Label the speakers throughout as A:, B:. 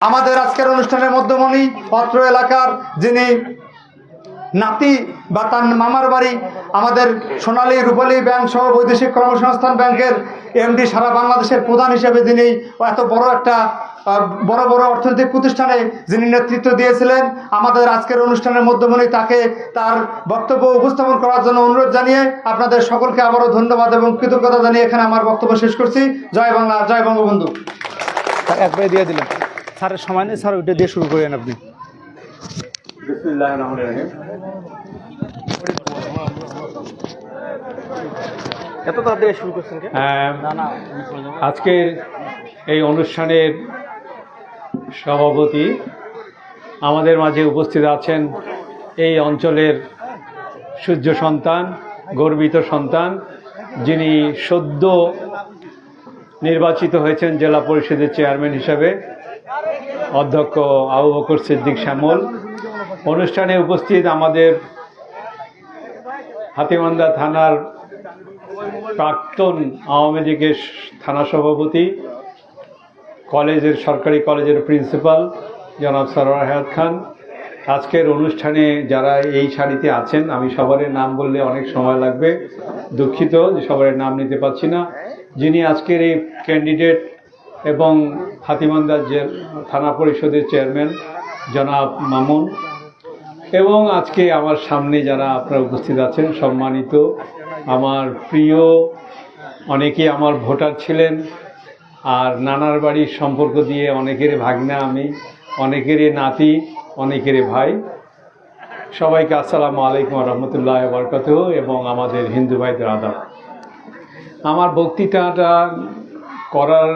A: আমাদের আজকের অনুষ্ঠানের মধ্যমণি অত্র এলাকার যিনি নাতি বা তার মামার বাড়ি, আমাদের সোনালী রূপালী ব্যাংক সহ বৈদেশিক কর্মসংস্থান ব্যাংকের এমডি সারা বাংলাদেশের প্রধান হিসেবে যিনি এত বড় একটা বড় বড় অর্থনৈতিক প্রতিষ্ঠানে যিনি নেতৃত্ব দিয়েছিলেন, আমাদের আজকের অনুষ্ঠানের মধ্যমণি তাকে তার বক্তব্য উপস্থাপন করার জন্য অনুরোধ জানিয়ে আপনাদের সকলকে আবারও ধন্যবাদ এবং কৃতজ্ঞতা জানিয়ে এখানে আমার বক্তব্য শেষ করছি। জয় বাংলা, জয় বঙ্গবন্ধু।
B: একবারে দিয়ে দিলেন স্যারের সময় নেই স্যার ওইটা দিয়ে শুরু করেন আপনি। এত তাড়াতাড়ি শুরু করছেন কে
C: আহ,
B: না না
C: আজকের এই অনুষ্ঠানের সভাপতি আমাদের মাঝে উপস্থিত আছেন এই অঞ্চলের সূর্য সন্তান গর্বিত সন্তান যিনি সদ্য নির্বাচিত হয়েছেন জেলা পরিষদের চেয়ারম্যান হিসাবে। অধ্যক্ষ আবু বকর সিদ্দিক শ্যামল। অনুষ্ঠানে উপস্থিত আমাদের হাতিমান্দা থানার প্রাক্তন আওয়ামী লীগের থানা সভাপতি, কলেজের সরকারি কলেজের প্রিন্সিপাল জনাব সরোয়ার হায়াত খান। আজকের অনুষ্ঠানে যারা এই সারিতে আছেন, আমি সবার নাম বললে অনেক সময় লাগবে। দুঃখিত যে সবার নাম নিতে পারছি না। যিনি আজকের এই ক্যান্ডিডেট এবং হাতিমান্দা যে থানা পরিষদের চেয়ারম্যান, জনাব মামুন। এবং আজকে আমার সামনে যারা আপনারা উপস্থিত আছেন, সম্মানিত আমার প্রিয়, অনেকে আমার ভোটার ছিলেন, আর নানার বাড়ির সম্পর্ক দিয়ে অনেকের ভাগনা আমি অনেকেরই নাতি অনেকেরই ভাই। সবাইকে আসসালামু আলাইকুম রহমতুল্লাহ বরকত এবং আমাদের হিন্দু ভাইদের আদাব। আমার বক্তৃতাটা করার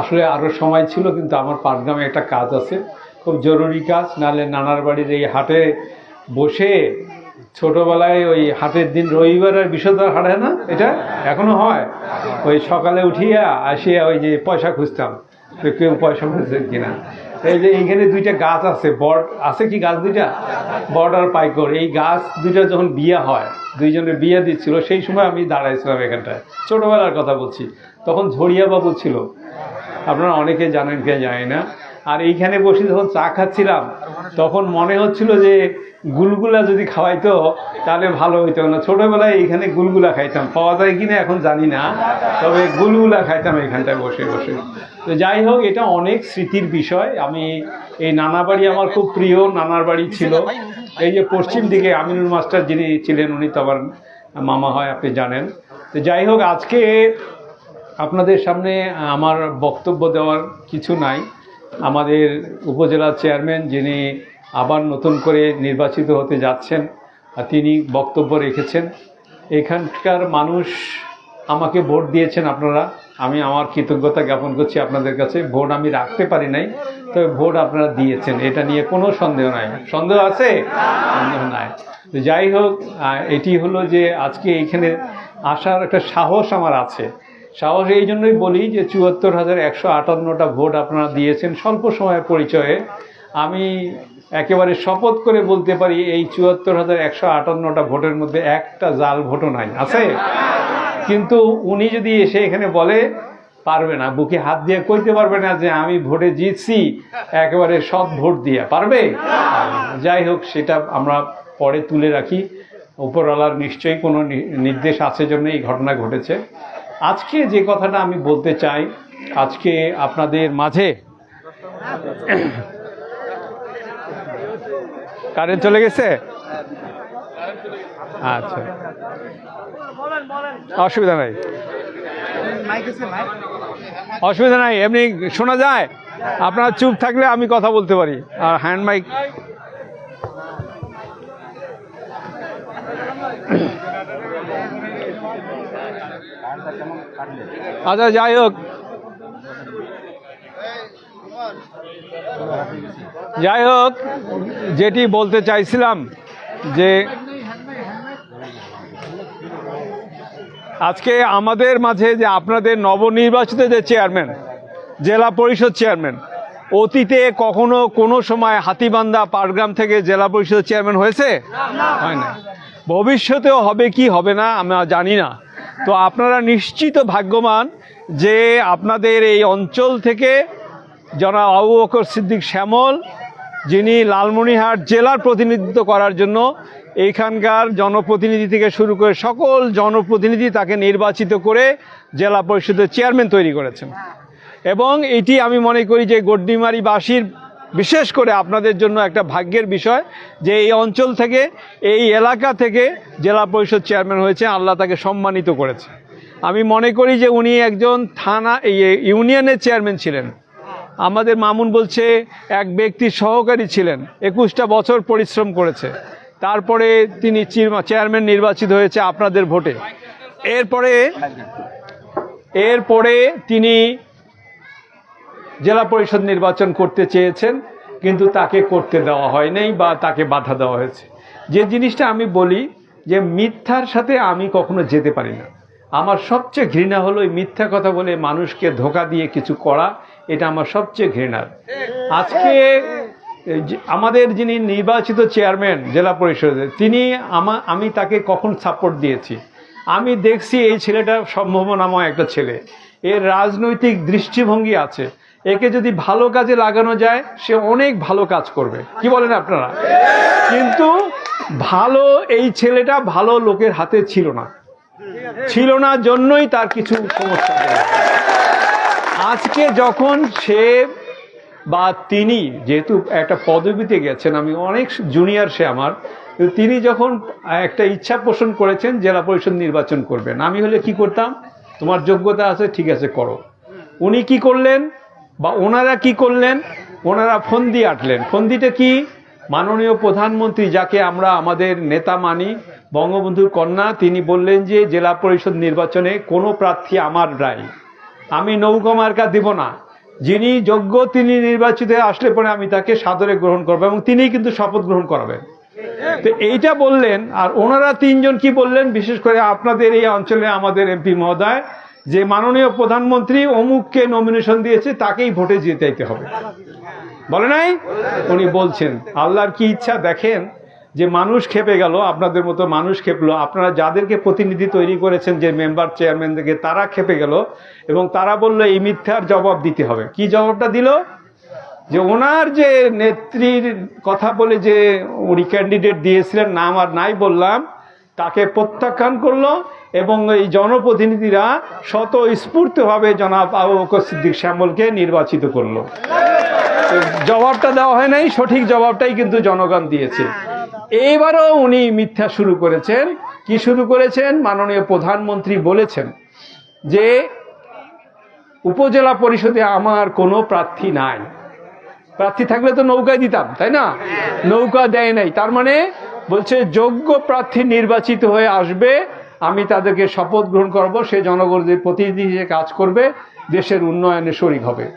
C: আসলে আরও সময় ছিল, কিন্তু আমার পাটগ্রামে একটা কাজ আছে। খুব জরুরি কাজ, নাহলে নানার বাড়ির এই হাটে বসে ছোটবেলায় ওই হাটের দিন রবিবার আর বৃহস্পতিবার হাটে না? এটা এখনও হয়। ওই সকালে উঠিয়া আসিয়া ওই যে পয়সা খুঁজতাম কেউ পয়সা খুঁজছেন কিনা। এই যে এইখানে দুইটা গাছ আছে, বট, আছে কি গাছ দুইটা? বট আর পাইকর। এই গাছ দুইটা যখন বিয়া হয় দুইজনের বিয়া দিচ্ছিল, সেই সময় আমি দাঁড়াইছিলাম এখানটায়। ছোটবেলার কথা বলছি। তখন ঝড়িয়া বাবু ছিল। আপনারা অনেকে জানেন কে জানি না। আর এইখানে বসে যখন চা খাচ্ছিলাম, তখন মনে হচ্ছিল যে গুলগুলা যদি খাওয়াইতো, তাহলে ভালো হইতো না। ছোটবেলায় এইখানে গুলগুলা খাইতাম। পাওয়া যায় কিনা এখন জানি না, তবে গুলগুলা খাইতাম এখানটায় বসে বসে। তো যাই হোক, এটা অনেক স্মৃতির বিষয়। আমি এই নানা বাড়ি আমার খুব প্রিয়, নানার বাড়ি ছিল। এই যে পশ্চিম দিকে আমিনুল মাস্টার যিনি ছিলেন, উনি তো আমার মামা হয়, আপনি জানেন। তো যাই হোক, আজকে আপনাদের সামনে আমার বক্তব্য দেওয়ার কিছু নাই। আমাদের উপজেলা চেয়ারম্যান যিনি আবার নতুন করে নির্বাচিত হতে যাচ্ছেন তিনি বক্তব্য রেখেছেন। এখানকার মানুষ আমাকে ভোট দিয়েছেন আপনারা। আমি আমার কৃতজ্ঞতা জ্ঞাপন করছি আপনাদের কাছে। ভোট আমি রাখতে পারি নাই, তবে ভোট আপনারা দিয়েছেন। এটা নিয়ে কোনো সন্দেহ নাই। সন্দেহ আছে? সন্দেহ নাই। যাই হোক এটি হলো যে আজকে এইখানে আসার একটা সাহস আমার আছে। সাহস এই জন্যই বলি যে চুয়াত্তর হাজার একশো আটান্নটা ভোট আপনারা দিয়েছেন স্বল্প সময়ের পরিচয়ে। আমি একেবারে শপথ করে বলতে পারি, এই চুয়াত্তর হাজার একশো আটান্নটা ভোটের মধ্যে একটা জাল ভোটও নাই। আছে? কিন্তু উনি যদি এসে এখানে বলে, পারবে না, বুকে হাত দিয়ে কইতে পারবে না যে আমি ভোটে জিতছি, একেবারে সৎ ভোট দিয়ে। পারবে? যাই হোক, সেটা আমরা পরে তুলে রাখি। উপরওয়ালার নিশ্চয়ই কোনো নির্দেশ আছে জন্য এই ঘটনা ঘটেছে। আজকে যে কথাটা আমি বলতে চাই, আজকে আপনাদের মাঝে কারেন্ট চলে গেছে? আচ্ছা। অসুবিধা নাই। অসুবিধা নাই, এমনি শোনা যায়। আপনারা চুপ থাকলে আমি কথা বলতে পারি। আর হ্যান্ড মাইক আচ্ছা যাই হোক। যাই হোক, যেটি বলতে চাইছিলাম যে আজকে আমাদের মাঝে যে আপনাদের নবনির্বাচিত যে চেয়ারম্যান, জেলা পরিষদ চেয়ারম্যান, অতীতে কখনো কোনো সময় হাতিবান্ধা পাটগ্রাম থেকে জেলা পরিষদ চেয়ারম্যান হয়েছে? হয় না ভবিষ্যতেও হবে কি হবে না আমরা জানি না। তো আপনারা নিশ্চিত ভাগ্যবান যে আপনাদের এই অঞ্চল থেকে জনাব আবু বকর সিদ্দিক শ্যামল, যিনি লালমনিহাট জেলার প্রতিনিধিত্ব করার জন্য এইখানকার জনপ্রতিনিধি থেকে শুরু করে সকল জনপ্রতিনিধি তাকে নির্বাচিত করে জেলা পরিষদের চেয়ারম্যান তৈরি করেছেন। এবং এটি আমি মনে করি যে গড্ডিমারিবাসীর বিশেষ করে আপনাদের জন্য একটা ভাগ্যের বিষয় যে এই অঞ্চল থেকে, এই এলাকা থেকে জেলা পরিষদ চেয়ারম্যান হয়েছে আল্লাহ তাকে সম্মানিত করেছে আমি মনে করি যে উনি একজন থানা ইউনিয়নের চেয়ারম্যান ছিলেন। আমাদের মামুন বলছে, এক ব্যক্তি সহকারী ছিলেন, একুশটা বছর পরিশ্রম করেছে। তারপরে তিনি চেয়ারম্যান নির্বাচিত হয়েছে আপনাদের ভোটে। এরপরে এরপরে তিনি জেলা পরিষদ নির্বাচন করতে চেয়েছেন, কিন্তু তাকে করতে দেওয়া হয় নাই বা তাকে বাধা দেওয়া হয়েছে। যে জিনিসটা আমি বলি যে মিথ্যার সাথে আমি কখনো যেতে পারি না। আমার সবচেয়ে ঘৃণা হলো এই মিথ্যা কথা বলে মানুষকে ধোকা দিয়ে কিছু করা, এটা আমার সবচেয়ে ঘৃণার আজকে আমাদের যিনি নির্বাচিত চেয়ারম্যান জেলা পরিষদের তিনি আমা, আমি তাকে কখন সাপোর্ট দিয়েছি? আমি দেখছি এই ছেলেটা সম্ভাবনাময় একটা ছেলে। এর রাজনৈতিক দৃষ্টিভঙ্গি আছে। একে যদি ভালো কাজে লাগানো যায়, সে অনেক ভালো কাজ করবে। কি বলেন আপনারা? কিন্তু ভালো এই ছেলেটা ভালো লোকের হাতে ছিল না। ছিল না জন্যই তার কিছু সমস্যা। আজকে যখন সে বা তিনি যেহেতু একটা পদবিতে গেছেন, আমি অনেক জুনিয়র সে আমার তিনি যখন একটা ইচ্ছা পোষণ করেছেন, জেলা পরিষদ নির্বাচন করবেন। আমি হলে কি করতাম? তোমার যোগ্যতা আছে, ঠিক আছে, করো। উনি কি করলেন? বা ওনারা কি করলেন? ওনারা ফন্দি আটলেন। ফন্দিটা কি? মাননীয় প্রধানমন্ত্রী যাকে আমরা আমাদের নেতা মানি, বঙ্গবন্ধুর কন্যা, তিনি বললেন যে, জেলা পরিষদ নির্বাচনে কোনো প্রার্থী আমার রায় আমি নৌকা মার্কা দিব না। যিনি যোগ্য, তিনি নির্বাচিত আসলে পরে আমি তাকে সাদরে গ্রহণ করব এবং তিনি কিন্তু শপথ গ্রহণ করাবেন। তো এইটা বললেন, আর ওনারা তিনজন কি বললেন? বিশেষ করে আপনাদের এই অঞ্চলে আমাদের এমপি মহোদয় যে মাননীয় প্রধানমন্ত্রী অমুককে নমিনেশন দিয়েছে, তাকেই ভোটে জিতাইতে হবে। বলে নাই? উনি বলছেন, আল্লাহর কি ইচ্ছা দেখেন? যে মানুষ খেপে গেল, আপনাদের মতো মানুষ খেপলো। আপনারা যাদেরকে প্রতিনিধি তৈরি করেছেন, যে মেম্বার চেয়ারম্যান চেয়ারম্যানদেরকে তারা খেপে গেল এবং তারা বলল, এই মিথ্যার জবাব দিতে হবে। কি জবাবটা দিল? যে ওনার যে নেত্রীর কথা বলে যে উনি ক্যান্ডিডেট দিয়েছিলেন, নাম আর নাই বললাম, তাকে প্রত্যাখ্যান করল এবং এই জনপ্রতিনিধিরা শত স্ফূর্তভাবে জনাব আবু বকর সিদ্দিক শ্যামলকে নির্বাচিত করল। জবাবটা দেওয়া হয় নাই সঠিক জবাবটাই কিন্তু জনগণ দিয়েছে। এইবারও উনি মিথ্যা শুরু করেছেন। কি শুরু করেছেন? মাননীয় প্রধানমন্ত্রী বলেছেন যে উপজেলা পরিষদে আমার কোনো প্রার্থী নাই। প্রার্থী থাকলে তো নৌকায় দিতাম তাই না? নৌকা দেয় নাই। তার মানে বলছে যোগ্য প্রার্থী নির্বাচিত হয়ে আসবে আমি তাদেরকে শপথ গ্রহণ করব, সে জনগণের প্রতিনিধি হিসেবে কাজ করবে, দেশের উন্নয়নে শরিক হবে।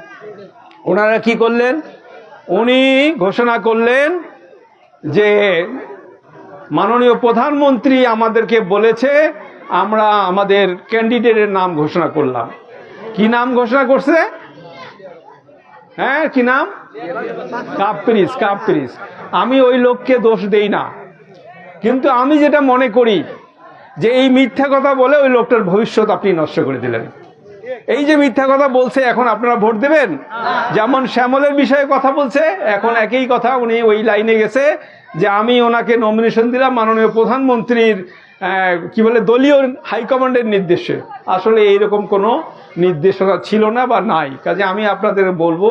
C: ওনারা কি করলেন? উনি ঘোষণা করলেন যে, মাননীয় প্রধানমন্ত্রী আমাদেরকে বলেছে, আমরা আমাদের ক্যান্ডিডেটের নাম ঘোষণা করলাম। কি নাম ঘোষণা করছে? হ্যাঁ কি নাম? কাপ্রিস কাপ্রিস। আমি ওই লোককে দোষ দেই না। কিন্তু আমি যেটা মনে করি যে এই মিথ্যা কথা বলে ওই লোকটার ভবিষ্যৎ আপনি নষ্ট করে দিলেন। এই যে মিথ্যা কথা বলছে, এখন আপনারা ভোট দেবেন? যেমন শ্যামলের বিষয়ে কথা বলছে, এখন একই কথা, উনি ওই লাইনে গেছে যে আমি ওনাকে নমিনেশন দিলাম মাননীয় প্রধানমন্ত্রীর কি বলে, দলীয় হাইকমান্ডের নির্দেশে। আসলে এইরকম কোনো নির্দেশনা ছিল না বা নাই। কাজে আমি আপনাদের বলব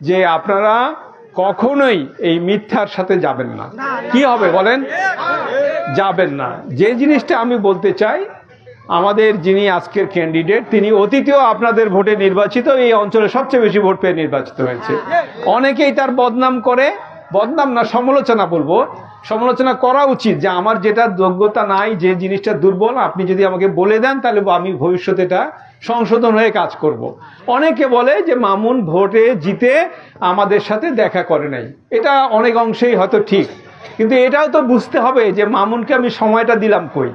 C: যে আপনারা কখনোই এই মিথ্যার সাথে যাবেন না। কি হবে বলেন? যাবেন না। যে জিনিসটা আমি বলতে চাই, আমাদের যিনি আজকের ক্যান্ডিডেট তিনি অতীতেও আপনাদের ভোটে নির্বাচিত, এই অঞ্চলে সবচেয়ে বেশি ভোট পেয়ে নির্বাচিত হয়েছে। অনেকেই তার বদনাম করে, বদনাম না, সমালোচনা বলব। সমালোচনা করা উচিত যে আমার যেটা যোগ্যতা নাই, যে জিনিসটা দুর্বল, আপনি যদি আমাকে বলে দেন, তাহলে আমি ভবিষ্যতে এটা সংশোধন হয়ে কাজ করব। অনেকে বলে যে মামুন ভোটে জিতে আমাদের সাথে দেখা করে নাই। এটা অনেক অংশেই হয়তো ঠিক। কিন্তু এটাও তো বুঝতে হবে যে মামুনকে আমি সময়টা দিলাম কই?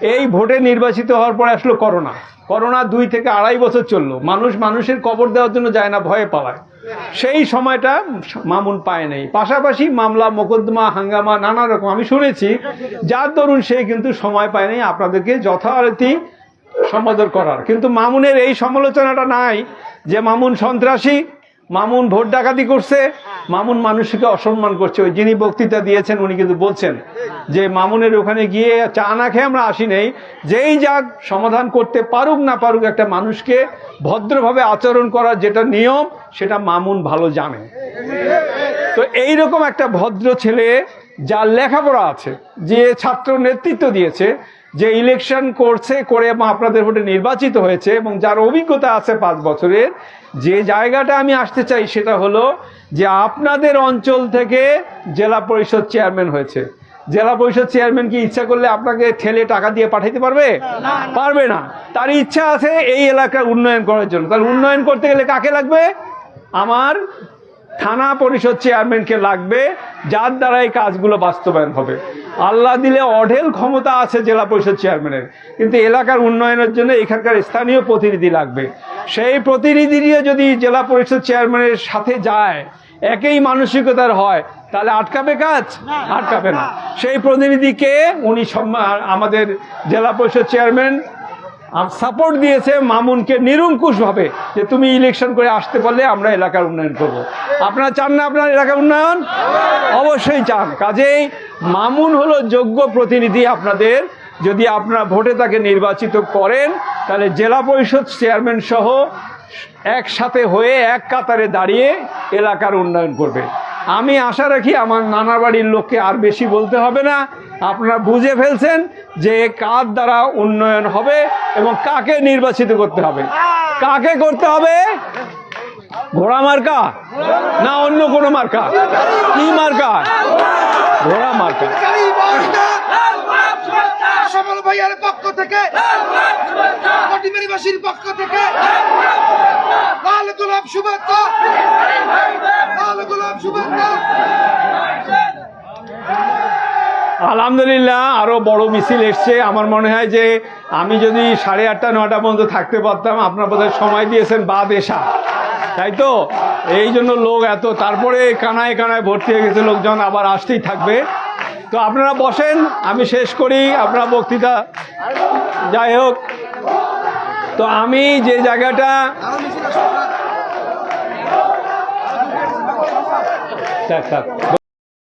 C: এই ভোটে নির্বাচিত হওয়ার পরে আসলো করোনা। করোনা দুই থেকে আড়াই বছর চলল। মানুষ মানুষের কবর দেওয়ার জন্য যায় না, ভয়ে পালায়। সেই সময়টা মামুন পায় নাই। পাশাপাশি মামলা, মোকদ্দমা, হাঙ্গামা, নানা রকম। আমি শুনেছি, যার দরুন সে কিন্তু সময় পায় নাই। আপনাদেরকে যথারীতি সমাদর করার। কিন্তু মামুনের এই সমালোচনাটা নাই যে মামুন সন্ত্রাসী, মামুন ভোট ডাকাতি করছে, মামুন মানুষকে অসম্মান করছে। ওই যিনি বক্তৃতা দিয়েছেন, উনি কিন্তু বলছেন যে মামুনের ওখানে গিয়ে চা না খেয়ে আমরা আসি নেই। যেই যাক সমাধান করতে পারুক না পারুক একটা মানুষকে ভদ্রভাবে আচরণ করার যেটা নিয়ম, সেটা মামুন ভালো জানে। তো এই রকম একটা ভদ্র ছেলে যার লেখাপড়া আছে, যে ছাত্র নেতৃত্ব দিয়েছে যে ইলেকশন করছে করে এবং আপনাদের ভোটে নির্বাচিত হয়েছে এবং যার অভিজ্ঞতা আছে পাঁচ বছরের যে জায়গাটা আমি আসতে চাই সেটা হলো যে আপনাদের অঞ্চল থেকে জেলা পরিষদ চেয়ারম্যান হয়েছে। জেলা পরিষদ চেয়ারম্যান কি ইচ্ছা করলে আপনাকে ঠেলে টাকা দিয়ে পাঠাইতে পারবে? পারবে না। তার ইচ্ছা আছে এই এলাকার উন্নয়ন করার জন্য। তাহলে উন্নয়ন করতে গেলে কাকে লাগবে? আমার থানা পরিষদ চেয়ারম্যানকে লাগবে যার দ্বারা এই কাজগুলো বাস্তবায়ন হবে। আল্লাহ দিলে অঢেল ক্ষমতা আছে জেলা পরিষদ চেয়ারম্যানের। কিন্তু এলাকার উন্নয়নের জন্য এখানকার স্থানীয় প্রতিনিধি লাগবে। সেই প্রতিনিধিরা যদি জেলা পরিষদ চেয়ারম্যানের সাথে যায়, একই মানসিকতার হয়, তাহলে আটকাবে কাজ? আটকাবে না। সেই প্রতিনিধিকে উনি সম্মান আমাদের জেলা পরিষদ চেয়ারম্যান সাপোর্ট দিয়েছে মামুনকে নিরঙ্কুশভাবে যে তুমি ইলেকশন করে আসতে পারলে আমরা এলাকার উন্নয়ন করব। আপনারা চান না আপনার এলাকার উন্নয়ন? অবশ্যই চান। কাজেই মামুন হলো যোগ্য প্রতিনিধি আপনাদের। যদি আপনারা ভোটে তাকে নির্বাচিত করেন, তাহলে জেলা পরিষদ চেয়ারম্যান সহ একসাথে হয়ে এক কাতারে দাঁড়িয়ে এলাকার উন্নয়ন করবে। আমি আশা রাখি আমার নানা বাড়ির লোককে আর বেশি বলতে হবে না। আপনারা বুঝে ফেলছেন যে কার দ্বারা উন্নয়ন হবে এবং কাকে নির্বাচিত করতে হবে। কাকে করতে হবে? ঘোড়া মার্কা? না, অন্য কোনো মার্কা? কি মার্কা? ঘোড়া মার্কা।
D: সফল ভাইয়ার পক্ষ থেকে পক্ষ থেকে, লাল গোলাপ শুভেচ্ছা, লাল গোলাপ শুভেচ্ছা।
C: আলহামদুলিল্লাহ আরও বড় মিছিল এসছে। আমার মনে হয় যে আমি যদি সাড়ে আটটা নটা পর্যন্ত থাকতে পারতাম, আপনার বোধহয় সময় দিয়েছেন বাদ এসা তাই তো? এই জন্য লোক এত, তারপরে কানায় কানায় ভর্তি হয়ে গেছে, লোকজন আবার আসতেই থাকবে। তো আপনারা বসেন আমি শেষ করি আপনার বক্তৃতা। যাই হোক তো আমি যে জায়গাটা